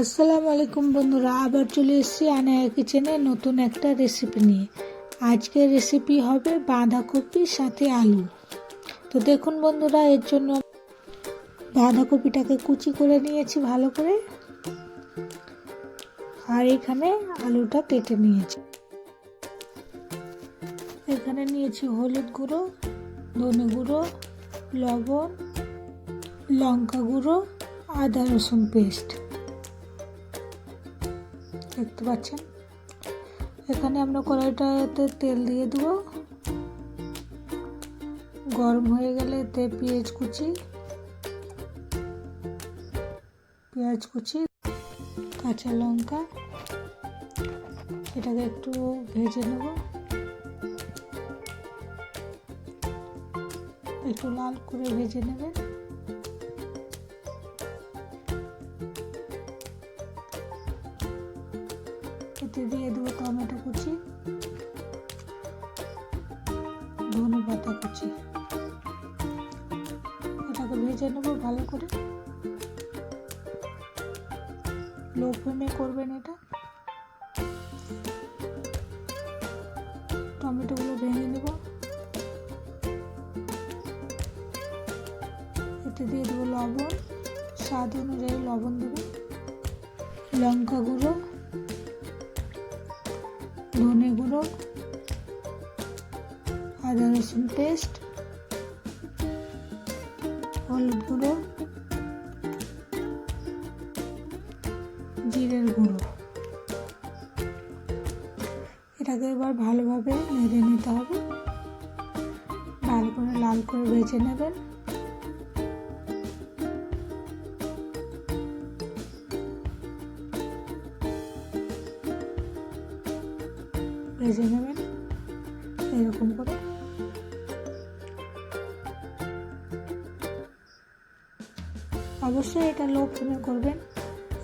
আসসালামু আলাইকুম বন্ধুরা, আবার চলে এসেছি আনায়া কিচেনে নতুন একটা রেসিপি নিয়ে। আজকের রেসিপি হবে বাঁধাকপির সাথে আলু। তো দেখুন বন্ধুরা, এর জন্য বাঁধাকপিটাকে কুচি করে নিয়েছি ভালো করে। আর এখানে আলুটা কেটে নিয়েছি। এখানে নিয়েছি হলুদ গুঁড়ো, ধনে গুঁড়ো, লবণ, লঙ্কা গুঁড়ো, আদা রসুন পেস্ট। দেখতে পাচ্ছেন? এখানে আমরা কড়াইটাতে তেল দিয়ে দেবো। গরম হয়ে গেলে এতে পেঁয়াজ কুচি পেঁয়াজ কুচি, কাঁচা লঙ্কা, এটাকে একটু ভেজে নেব। একটু লাল করে ভেজে নেবেন। এতে দিয়ে দেবো টমেটো কুচি। ধনে পাতা কুচি। এটাকে ভেজে নেব ভালো করে। লো ফ্লেমে করবেন এটা। টমেটোগুলো ভেঙে নেব। এতে দিয়ে দেবো লবণ। স্বাদ অনুযায়ী লবণ দেবো। লঙ্কা গুঁড়ো। ধনে গুঁড়ো আদা রসুন পেস্ট হলুদ গুঁড়ো, জিরের গুঁড়ো। এটাকে এবার ভালোভাবে নেড়ে নিতে হবে। ভালো করে লাল করে ভেজে নেবেন। ভেজে নেবেন। এরকম করে। অবশ্যই এটা লো ফ্লেমে করবেন।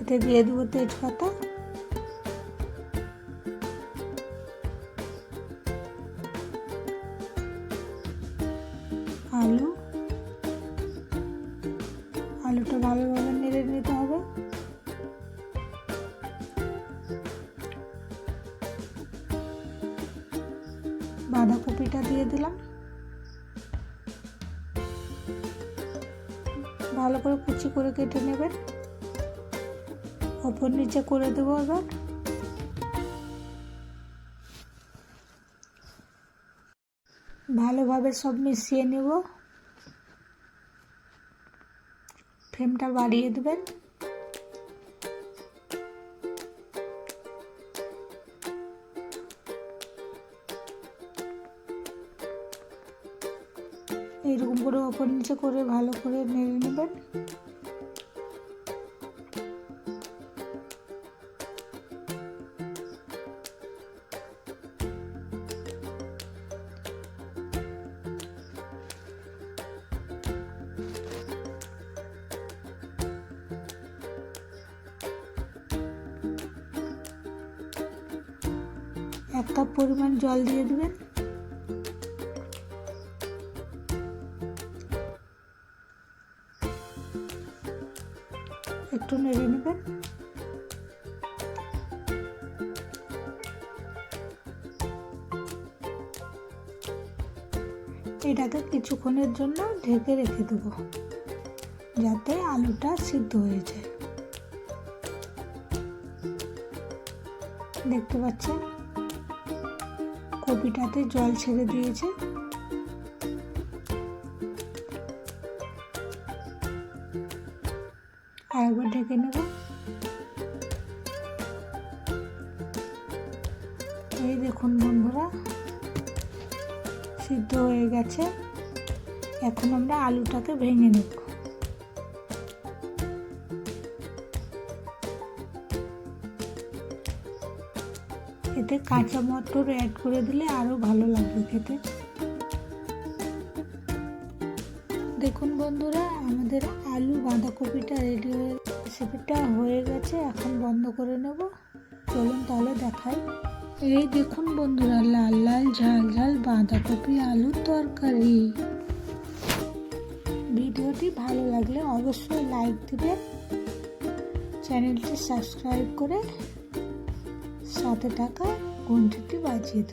এতে দিয়ে দেবো তেজপাতা। আলু। আলুটা ভালোভাবে বাঁধাকপিটা দিয়ে দিলাম। ভালো করে কুচি করে কেটে নেবেন। ওপর নিচে করে দেবো এবার। ভালোভাবে সব মিশিয়ে নেব। ফ্লেমটা বাড়িয়ে দেবেন। এইরকম করে ওপর নিচে করে ভালো করে নেড়ে নেবেন। এক কাপ পরিমাণ জল দিয়ে দেবেন। একটু নেড়ে নেবেন। এটাকে কিছুক্ষণের জন্য ঢেকে রেখে দেবো, যাতে আলুটা সিদ্ধ হয়ে যায়। দেখতে পাচ্ছেন? কপিটাতে জল ছেড়ে দিয়েছে। আর একবার ঢেকে নেব। এই দেখুন বন্ধুরা, সিদ্ধ হয়ে গেছে। এখন আমরা আলুটাকে ভেঙে নেব। এতে কাঁচা মটর অ্যাড করে দিলে আরও ভালো লাগবে খেতে। দেখুন বন্ধুরা, আমাদের আলু বাঁধাকপিটা রেডি হয়ে রেসিপিটা হয়ে গেছে, এখন বন্ধ করে নেব। চলুন তাহলে দেখাই। এই দেখুন বন্ধুরা, লাল লাল ঝাল ঝাল বাঁধাকপি আলুর তরকারি। ভিডিওটি ভালো লাগলে অবশ্যই লাইক দিবেন চ্যানেলটি সাবস্ক্রাইব করে সাথে টাকা ঘন্টিটি বাজিয়ে